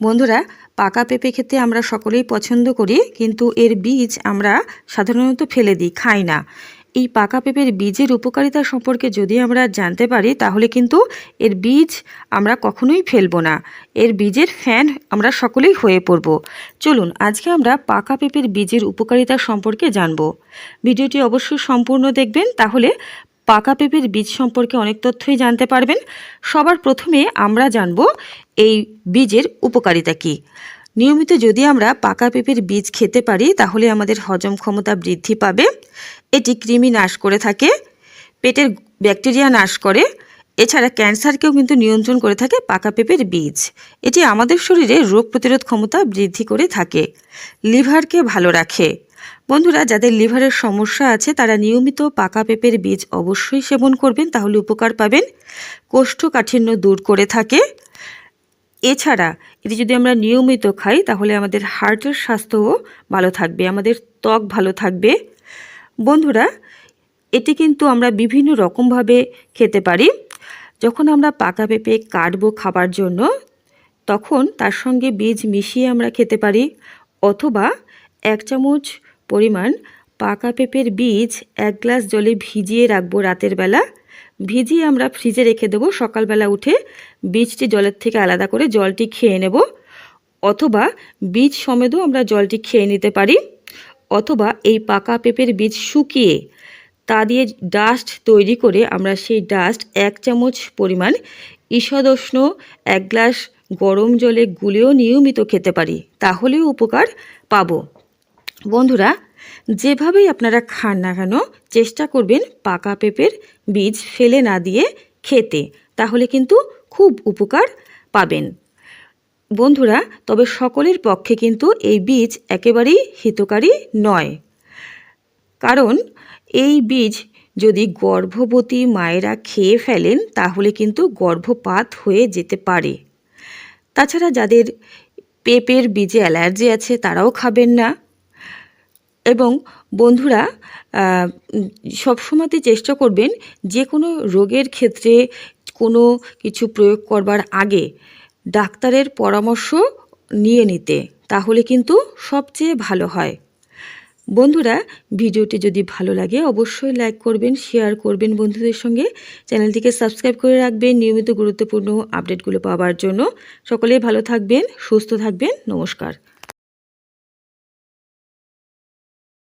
বন্ধুরা, পাকা পেঁপে খেতে আমরা সকলেই পছন্দ করি, কিন্তু এর বীজ আমরা সাধারণত ফেলে দিই, খাই না। এই পাকা পেঁপের বীজের উপকারিতা সম্পর্কে যদি আমরা জানতে পারি, তাহলে কিন্তু এর বীজ আমরা কখনোই ফেলব না। এর বীজের ফ্যান আমরা সকলেই হয়ে পড়ব। চলুন, আজকে আমরা পাকা পেঁপের বীজের উপকারিতা সম্পর্কে জানব। ভিডিওটি অবশ্যই সম্পূর্ণ দেখবেন, তাহলে পাকা পেঁপের বীজ সম্পর্কে অনেক তথ্যই জানতে পারবেন। সবার প্রথমে আমরা জানব এই বীজের উপকারিতা কী। নিয়মিত যদি আমরা পাকা পেঁপের বীজ খেতে পারি, তাহলে আমাদের হজম ক্ষমতা বৃদ্ধি পাবে। এটি কৃমি নাশ করে থাকে, পেটের ব্যাকটেরিয়া নাশ করে। এছাড়া ক্যান্সারকেও কিন্তু নিয়ন্ত্রণ করে থাকে পাকা পেঁপের বীজ। এটি আমাদের শরীরে রোগ প্রতিরোধ ক্ষমতা বৃদ্ধি করে থাকে। লিভারকে ভালো রাখে। বন্ধুরা, যাদের লিভারের সমস্যা আছে, তারা নিয়মিত পাকা পেঁপের বীজ অবশ্যই সেবন করবেন, তাহলে উপকার পাবেন। কোষ্ঠকাঠিন্য দূর করে থাকে। এছাড়া, এটি যদি আমরা নিয়মিত খাই, তাহলে আমাদের হার্টের স্বাস্থ্যও ভালো থাকবে, আমাদের ত্বক ভালো থাকবে। বন্ধুরা, এটি কিন্তু আমরা বিভিন্ন রকমভাবে খেতে পারি। যখন আমরা পাকা পেঁপে কাটবো খাবার জন্য, তখন তার সঙ্গে বীজ মিশিয়ে আমরা খেতে পারি, অথবা এক চামচ পরিমাণ পাকা পেঁপের বীজ এক গ্লাস জলে ভিজিয়ে রাখব রাতের বেলা। ভিজিয়ে আমরা ফ্রিজে রেখে দেবো। সকালবেলা উঠে বীজটি জলের থেকে আলাদা করে জলটি খেয়ে নেব। অথবা বীজ সমেতও আমরা জলটি খেয়ে নিতে পারি। অথবা এই পাকা পেঁপের বীজ শুকিয়ে তা দিয়ে ডাস্ট তৈরি করে আমরা সেই ডাস্ট এক চামচ পরিমাণ ঈষদোষ্ণ এক গ্লাস গরম জলে গুলেও নিয়মিত খেতে পারি। তাহলেও উপকার পাবো। বন্ধুরা, যেভাবেই আপনারা খান না কেন, চেষ্টা করবেন পাকা পেঁপের বীজ ফেলে না দিয়ে খেতে, তাহলে কিন্তু খুব উপকার পাবেন। বন্ধুরা, তবে সকলের পক্ষে কিন্তু এই বীজ একেবারেই হিতকারী নয়। কারণ, এই বীজ যদি গর্ভবতী মায়েরা খেয়ে ফেলেন, তাহলে কিন্তু গর্ভপাত হয়ে যেতে পারে। তাছাড়া যাদের পেঁপের বীজে অ্যালার্জি আছে, তারাও খাবেন না। এবং বন্ধুরা সবসময়তে চেষ্টা করবেন যে কোনো রোগের ক্ষেত্রে কোনো কিছু প্রয়োগ করবার আগে ডাক্তারের পরামর্শ নিয়ে নিতে, তাহলে কিন্তু সবচেয়ে ভালো হয়। বন্ধুরা, ভিডিওটি যদি ভালো লাগে, অবশ্যই লাইক করবেন, শেয়ার করবেন বন্ধুদের সঙ্গে। চ্যানেলটিকে সাবস্ক্রাইব করে রাখবেন নিয়মিত গুরুত্বপূর্ণ আপডেটগুলো পাওয়ার জন্য। সকলেই ভালো থাকবেন, সুস্থ থাকবেন। নমস্কার।